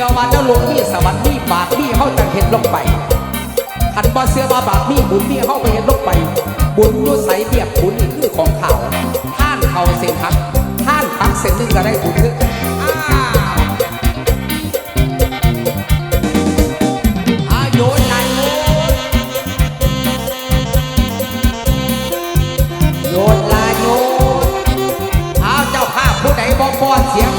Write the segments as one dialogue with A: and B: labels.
A: ือว่าเจ้าลงมีสวรรค์มีบาปมีเฮาจังเห็นลงไปขันบ่เสือมาบาดมีบุญมีเฮาไป เส้นหนึ่งก็ได้ถุงนึงโยนลายโยนเอาเจ้าภาพผู้ใดบอกบอนเสีย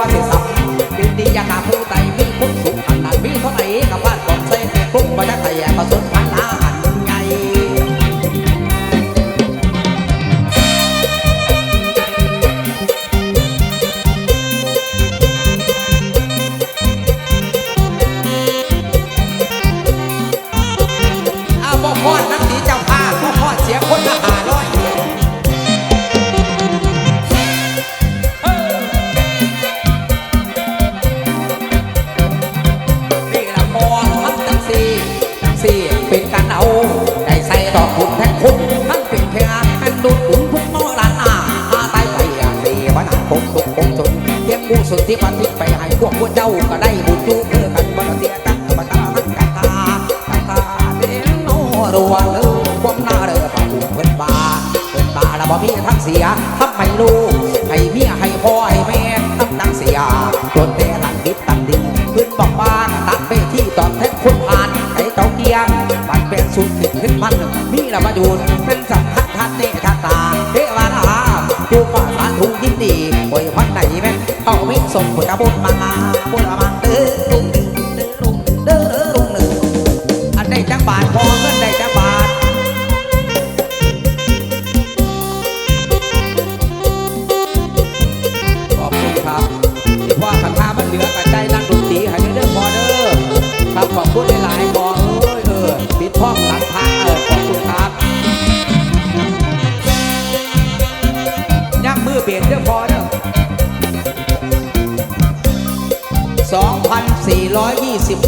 A: วที่สองวิทยาศาสตร์ จนเทียงผู้สุดที่มาทิ้ไปให้พวกพวกเจ้าก็ได้บุญจูเพื่อกันบัตเสียตักบัตานักกาตาตาเด่นโนรัวเลือความหน้าเรือปะปุ่มเพิ่นบาเพิ่นบาแล้วบ่มีทั้งเสียทั้งไม่ลูกให้เมียให้พ่อให้แม่ทั้งตั้งเสียจนแต่หลังดิบตันดีบขึ้นบองบางตัดไปที่ตอนแท้คนผ่านไอ้เต่าเกียงบัดเป็นสุดติดขึ้นมันมีละมาดูเป็นสัมผัสทัดเนทัตา con fue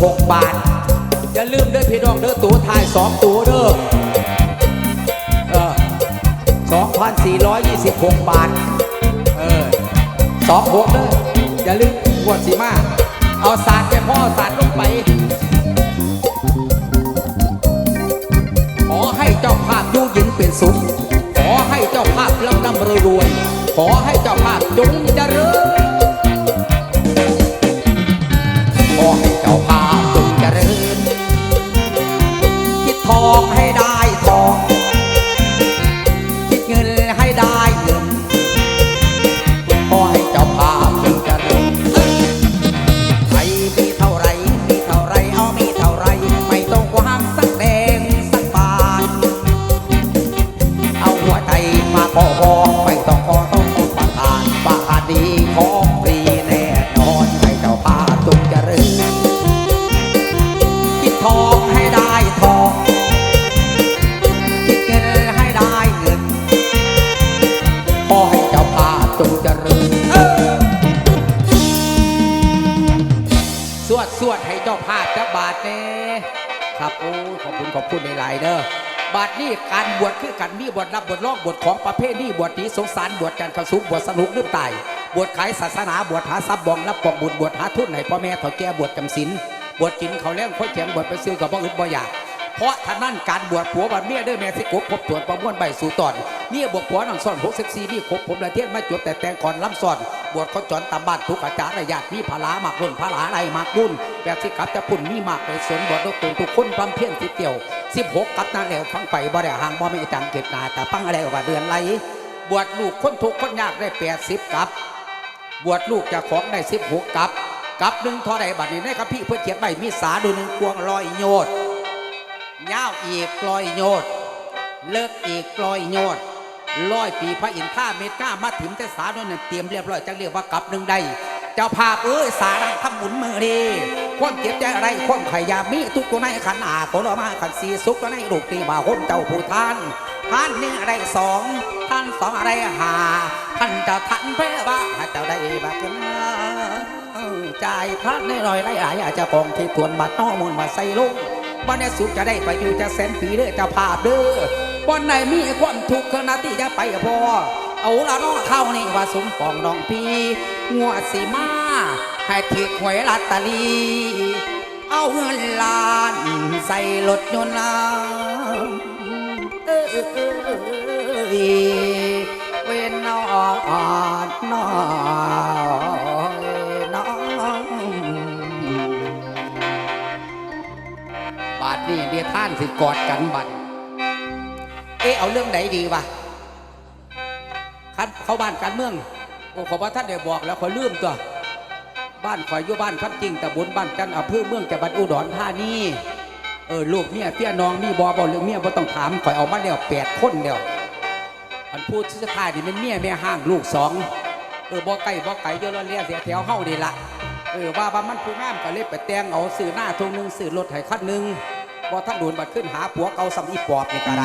A: 16 บาท อย่าลืมเด้อพี่น้องเด้อตัวทาย 2 ตัวเด้อเออ2,426 บาท เออ26เด้ออย่าลืมหัวสีมา เอาสารไปพ่อสารลงไปขอให้เจ้าภาพยู่ยินเป็นสุข อกให้ได้ ประเภทนี้บวชนี้สงสารบวชกันเข้าสุกบวชสนุกหรือตาย บวชขายศาสนาบวชหาทรัพย์บองรับกองบุญบวชหาทุนให้พ่อแม่ถอดแก่บวชจำศีลบวชกินเขาเลี้ยงค่อยเขียบวชไปซื้อกับพ่ออึนบ่อยากเพราะท่านั่นการบวชผัวบัดเมียด้วยแม่สิกบพบตรวจประมวลใบสู่ตอนเมียบวชผัวนังซ่อนหกเซ็กซี่นี่คบผมละเทียนมาจุบแต่แตงก่อนล้ำซ่อน บวชเขาจอนตามบ้านทุกอาจารย์ระยะมีพลามากรุ่นพลาอะไรมากรุ่น แบบที่กลับจะปุ่นมีหมากไปสนบวชดกตุนทุกคนความเพียรติเกี่ยวสิบหกกับนาแล้วฟังไปบ่ได้ห่างบ่ไม่จังเก็บนาแต่ปังอะไรว่าเดือนไรบวชลูกคนทุกคนยากได้แปดสิบกับบวชลูกจากของได้สิบหกกับกับหนึ่งทอใดบัดนี้ในคัมภีร์เพื่อเขียนไว้มีสาดูหนึ่งกวงลอยโยดยาอีกลอยโยดเลิกอีกลอยโยดร้อยปีพระอินทราเมตก้ามาถิ่มแต่สาดูหนึ่งเตรียมเรียบร้อยจังเรียกว่ากับหนึ่งได้เจ้าภาพเอ้ยสารังทำหมุนมือดี ความเจ็บใจอะไรความไขยามีทุกตัวในขันอาโคลมาขันสีสุกตัวในลูกตีบ่าคนเจ้าผู้ท่านท่านนึ่อะไรสองท่านสองอะไรหาท่านจะท่านเพื่อว่าเจ้าได้บักนาจ่ายพระในรอยไรอายอาจจะกองที่ทวนบัตรน้อมูลมาใส่ลงวันนี้สุขจะได้ไปอยู่จะแสนปีเด้อจะภาพเด้อวันไหนมีความทุกข์ขณะที่จะไปพอเอาละน้อเข้านี่ว่าสมปองน้องพี่งัวสีมา ให้ถือหวยลอตเตอรี่เอาเงินล้านใส่รถยนต์ลาเอ้ยเวนนอนนอนนบาดนี่เดียท่านสิกอดกันบัดเอ๊เอาเรื่องไหนดีวะคันเข้าบ้านการเมือง โอ้ขอว่าท่านได้บอกแล้วขอลืมตัว บ้านข่อยอยู่บ้านคำจริงแต่บนบ้านกันอำเภอเมืองจังหวัดอุดรธานีเออลูกเมียเพี้ยน้องมีบอบอหรือเมียบ่ต้องถามข่อยเอามาแล้วแปดคนเดียวอันพูดสุดท้ายนี่มันเมียแม่ห้างลูกสองเออบ่ไก่บ่ไก่เยอะแล้วเลี้ยเสียแถวเฮานี่ละเออว่าว่ามันผู้งามก็เลยไปแต่งเอาสื่อหน้าทงหนึงสื่อรถไถคันหนึ่งบ่ท่านโดนบัดขึ้นหาผัวเกาสำอีปอบในี่ก็ได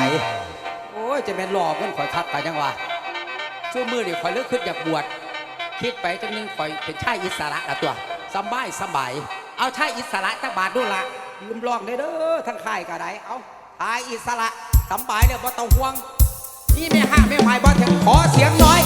A: โอ้ยจะแม่นหลอกเงินข่อยคักกันยังวะช่วมือนี่ข่อยเลิกขึ้นอยากบวช คิดไปจังหนึงคอยเป็นชายอิสระละตัวสบายสบาย เอาชายอิสระจักบาทดูละยืมลองได้เด้อทั้งค่ายก็ได้เอาชายอิสระสบายเลยบ่ต้องห่วงนี่แม่ห้าแม่หมายบ่ถึงขอเสียงน้อย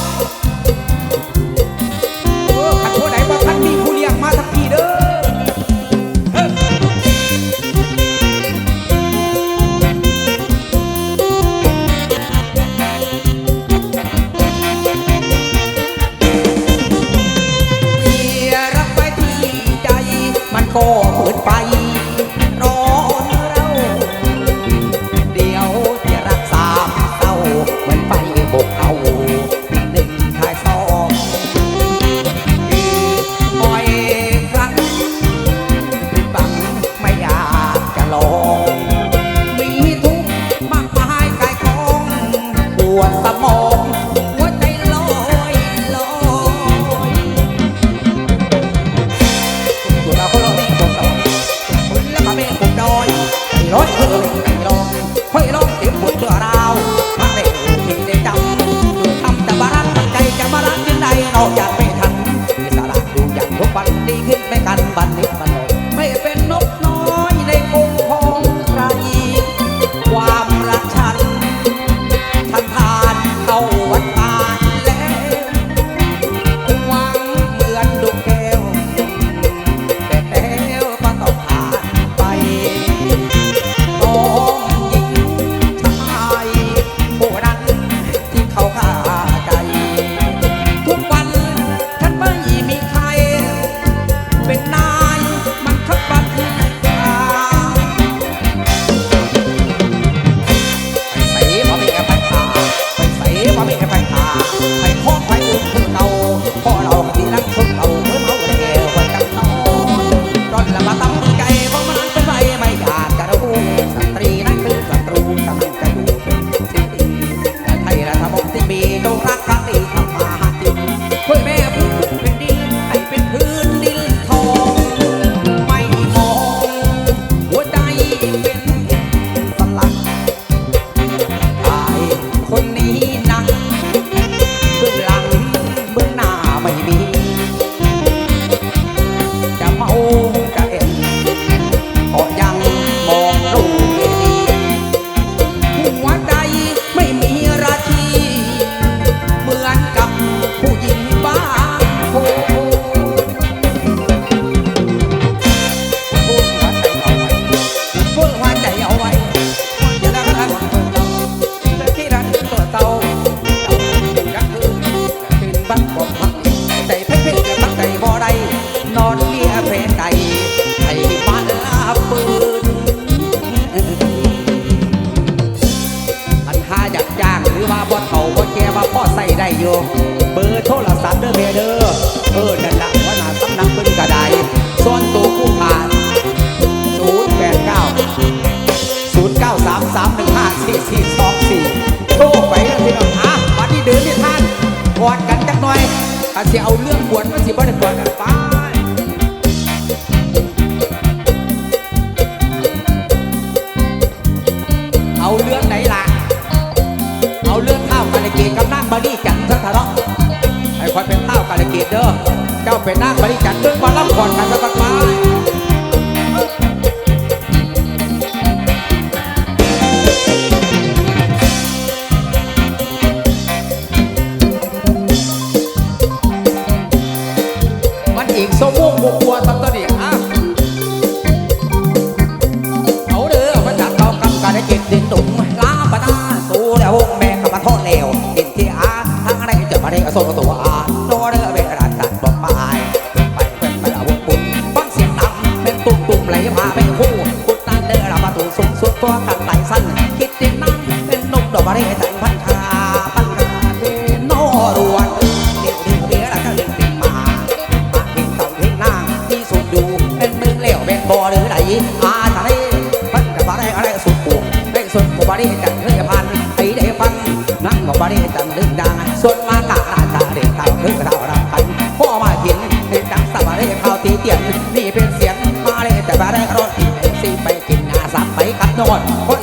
A: สี่สี่สองสี่โทรไปแล้วพี่น้องอะวันนี้เดินนี่ท่านกอดกันจักหน่อยอาจจะเอาเรื่องบวช อะไรจะมาได้กระโซกตัวอา อนคน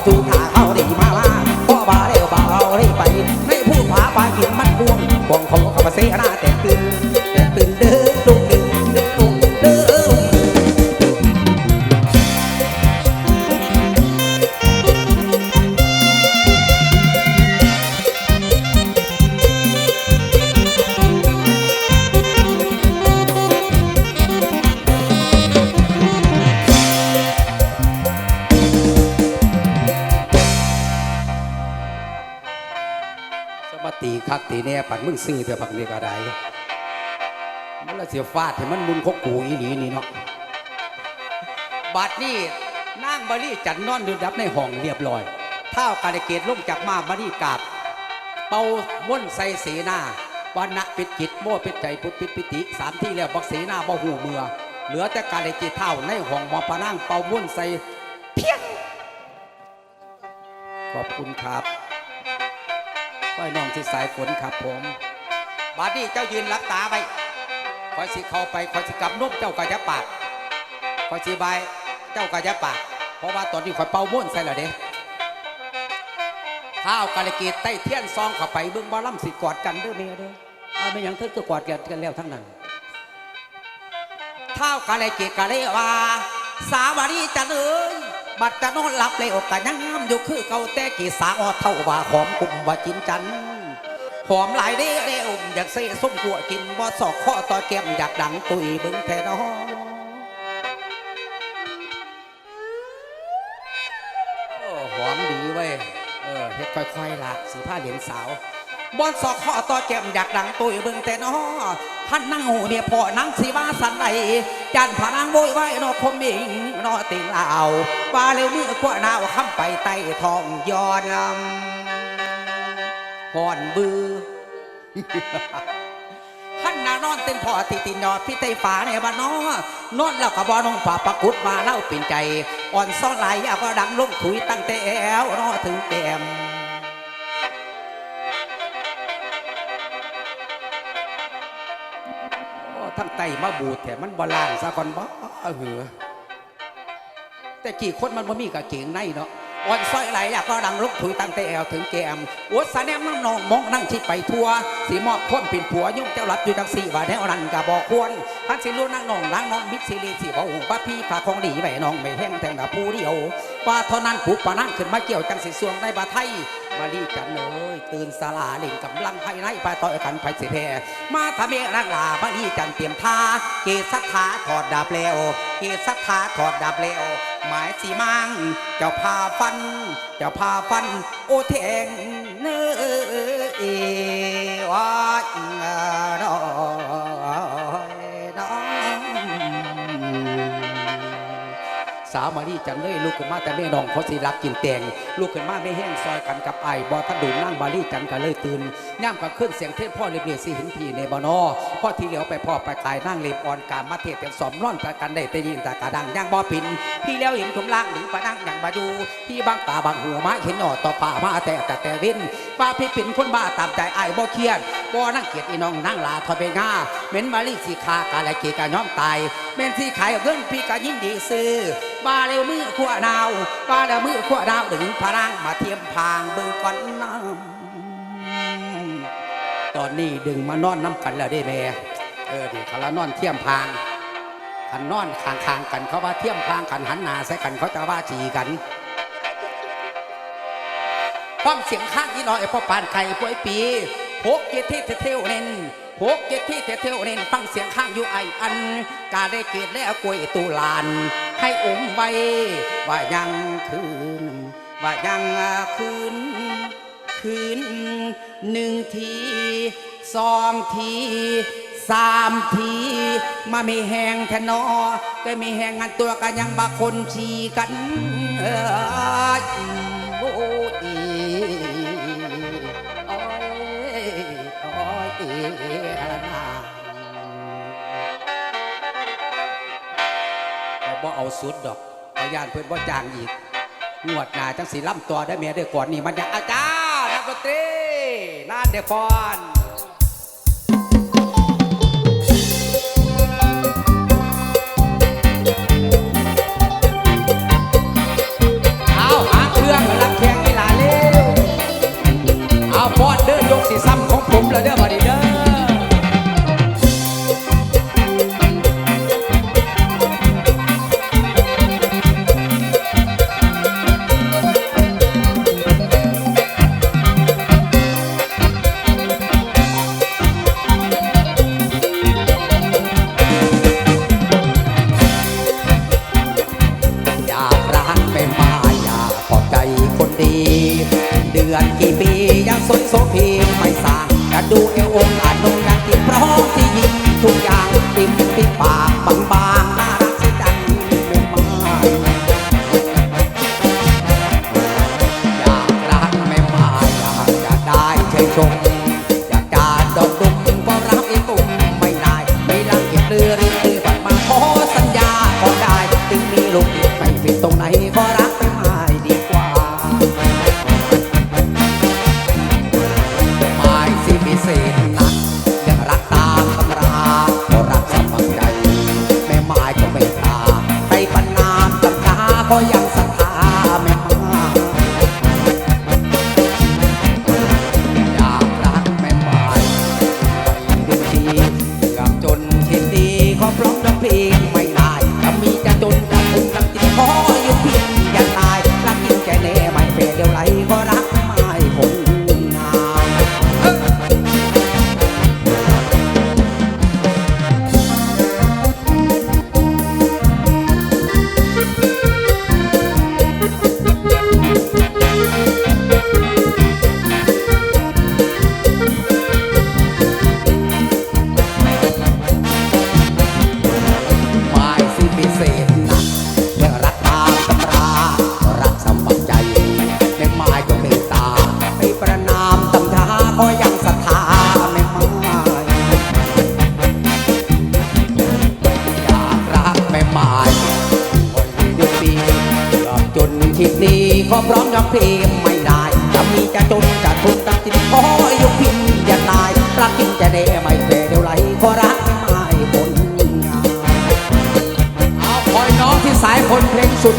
A: ซื้อเถอะผักนี่ก็ได้มันละเสียฟาดให้มันมุนคกกูอีหลีนี่เนาะบัดนี้นางบารีจันนอนดูดับในห้องเรียบร้อยเท้ากาลเกตลงจากมาบารีกาบเป่าม่วนใส่เสนาวันณะปิดจิตโม่ปิดใจพุทธปิดปิติสามที่แล้วบักเสนาบ่หูเมือ เหลือแต่กาลเกตเท่าในห้องหมอพนั่งเป่าม่วนใส่เพียงขอบคุณครับก้อยน้องที่สายฝนครับผม บาดนี้เจ้ายืนรับตาไปคอยสิเข้าไปคอยสิกลับนุ่มเจ้ากะยะปากคอยสิบายเจ้ากะยะปาก เพราะว่าตอนนี้คอยเป่าม่วนใส่ละเด้ข้าวกาลกตใต้เทียนซองเข้าไปเบิ่งบอลำสิกอดกันเด้อเมียเด้อเอาไม่ยังเธอก็กอดกันกันแล้วทั้งนั้นข้าวกาลเกตกะเลยว่า สาวารีจันเอ้ยบัดจะนอนหลับเลยอกกะยังงามอยู่คือเก่าแต่กี่สาวเท่าว่าหอมกลุ่มว่าจินจัน หอมหลายเด้เด้อมอยากเซ่ส้มกัวกินบ่สอกข้อต่อแก้มอยากดังตุยเบึงแท่นอหอมดีเว้ยเออเฮ็ดค่อยๆละสีผ้าเหรียญสาวบอนสอกข้อต่อแก้มอยากดังตุยเบึงแต่นอท่านนั่งหูเนี่ยพ่อนั่งสีว่าสันใดจันผานางโวยไวายนอคมมิงนอติงลาว่าเร็วนี้ขวานาวคำไปใต้ทองยอนลำห่อนบือ ขันนานอนเต้นพอติตินอดพี่ไตฟ้าในบ้านนอนอนแล้วก็บอน้อนฝ่าปักกุดมาเล่าปิ่นใจ อ่อนซ้อนไหลอาก็ดังลงถุยตั้งแต่แอวนอถึงแก้มทั้งไตมาบูดแต่มันบล่างซะก่อนบ่เหอแต่กี่คนมันบ่มีกะเก่งในเนาะ อ่อนซอยไหลอยากก็ดังลุกถุยตั้งแต่แอวถึงแก้มอวดสะแนมน้ำนองมองนั่งชิดไปทั่วสีมอบคนเป็นผัวยุ่งเจ้าหลับอยู่จังสี่ว่าแนวนั้นก็บอกควรพันสิรู้นั่งนองนั่งนอนมิดซีรีสีบอกหูป้าพี่ฝากของดีไว้น้องไม่แห้งแต่งดาผู้เดียวว่าเท่านั้นผูกปานั่งขึ้นมาเกี่ยวจังสีสวงในบาไทยมาดีกันเลยตื่นสลาเล่นกำลังภายในไปต่อยกันไปสิแพมาทำเมรังลามาดีกันเตรียมท่าเกศรัทธาถอดดาบแล้ว เกศรัทธาถอดดับเลวหมายสีมังเจ้าพาฟัน เจ้าพาฟัน โอเทงเนื้อเอว่าาวมารีจันเลยลูกขึ้นมาแต่แม่น้องเขาสิรักกินแตงลูกขึ้นมาไม่แห้งซอยกันกับไอ้บอทัดดูนั่งบารีจันก็เลยตื่นย่ำกับขึ้นเสียงเทศพ่อเรียบเรียสิหินพีในบอนอพ่อที่เหลียวไปพ่อไปตายนั่งเล็บอ่อนกามมาเทศเป็นสอมร่อนตะกันได้แต่ยิงตะกระดังย่างบ่ปินพี่แล้วเห็นถุงล่างหรือปะนั่งอย่างบาดูพี่บางตาบางหัวมาเห็นหนอต่อป่ามาแต่แต่แต่วินป้าพี่เป็นคนบ้าตามใจไอ้บ่เครียดบ่นั่งเกียดอีน้องนั่งลาทอไปง่าเม็นมารีสีคากาและเกกะย้อมตายแม่นที่ขายเงินพี่ก็ยินดีซื้อ บาเร็วมือขั้วดาวบาเร็วมือขั้วดาวดึงพลังมาเทียมพางเบิ่งก่อนน้ำตอนนี้ดึงมานอนน้ำกันแล้วได้แม่เออดิเขาละนอนเทียมพางขันนอนคางคางกันเขาว่าเทียมพางกันหันหนาใส่กันเขาจะว่าจีกันฟังเสียงข้างยี่น้อยพ่อปานไข่ป่วยปีพกเกที่เที่ยวเน้นพกเกที่เที่ยวเน้นฟังเสียงข้างอยู่ไออัน กาได้เกตแล้วกวยตุลาน ให้อมไว้ว่ายังคืน ว่ายังคืน คืนหนึ่งทีสองทีสามทีมาไม่แหงแทนอก็ไม่แหงงันตัวกันยังบาคนชีกันเออ เอาสุดดอกเอายานเพื่อนบ่จางอีกงวดหนาจังสีล่ำตัวได้เมียได้ก่อนนี่มันยังอาจารย์นักดนตรีนานเดียก่อนเอาหาเครื่อง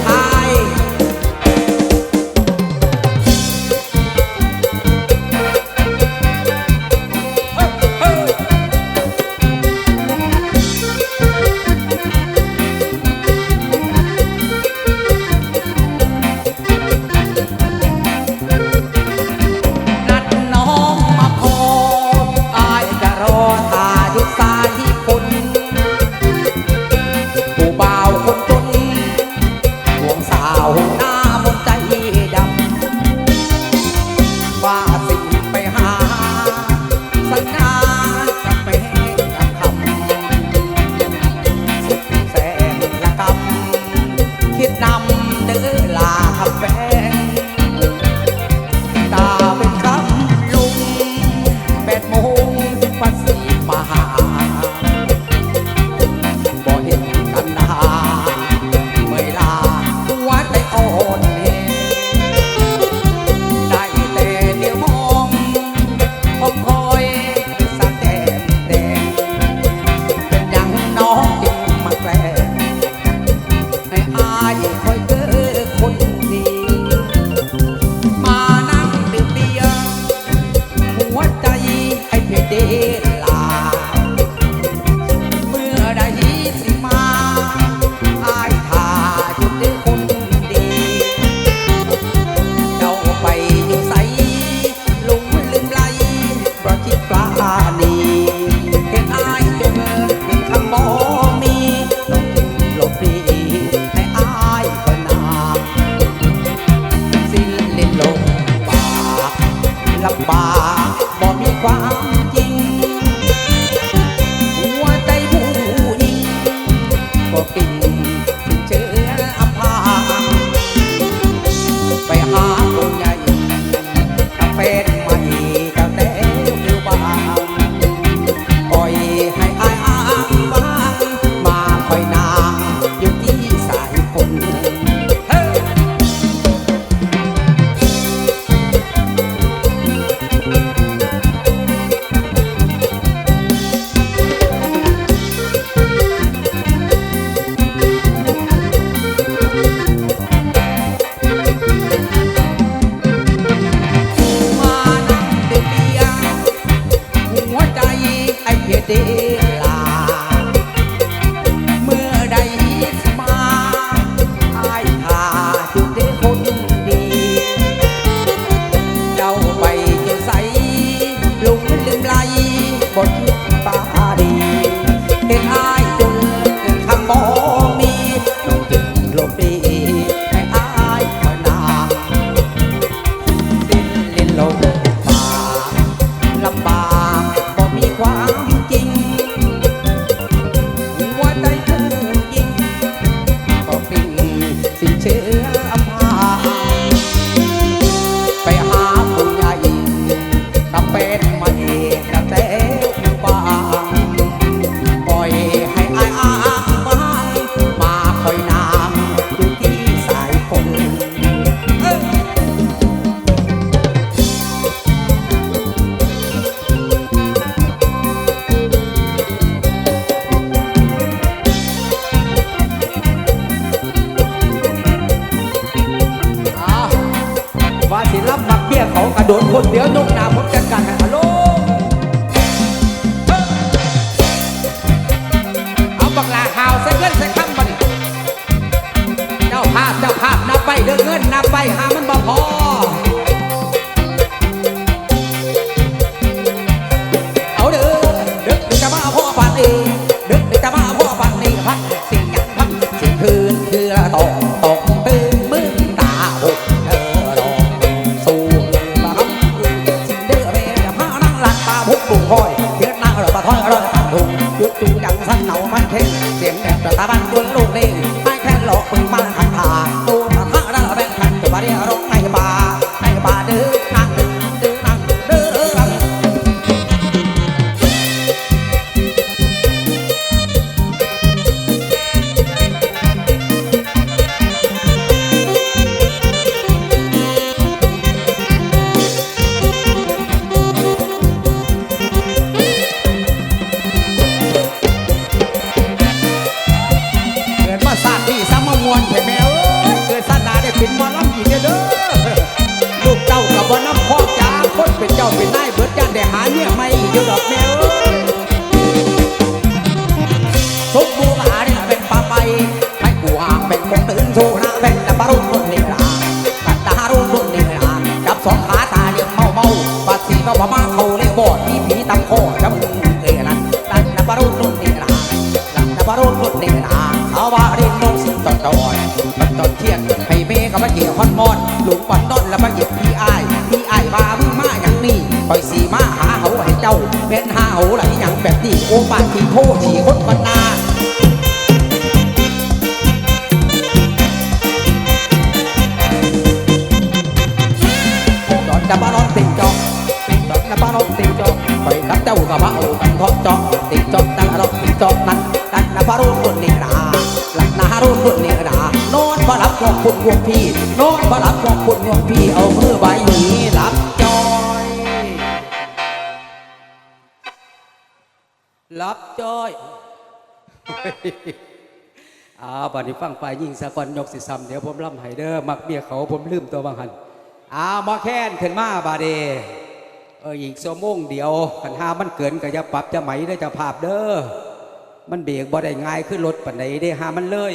A: ค mano Yeah. Goodbye. แล้วมาหยิบพี่ไอพี่ไอายว่ามึงมาอย่างนี้ปล่อยสีมาหาเขาให้เจ้าเป็นหาเขาหลายอย่างแบบนี้โอ้ปานที่โคษที่คนบรนณา อาบั
B: ดนี้ฟังไปยิ่งสะกอนยกสิซำเดี๋ยวผมล่ำไห้เด้อมักเบี้ยเขาผมลืมตัวบางหันอามาแค้นขึ้นมาบาดเดเอออีกสมงเดียวขันห้ามันเกินก็จะปรับจะไหมได้จะภาพเด้อมันเบียกบ่ได้ง่ายขึ้นรถปันไหนได้หามันเลย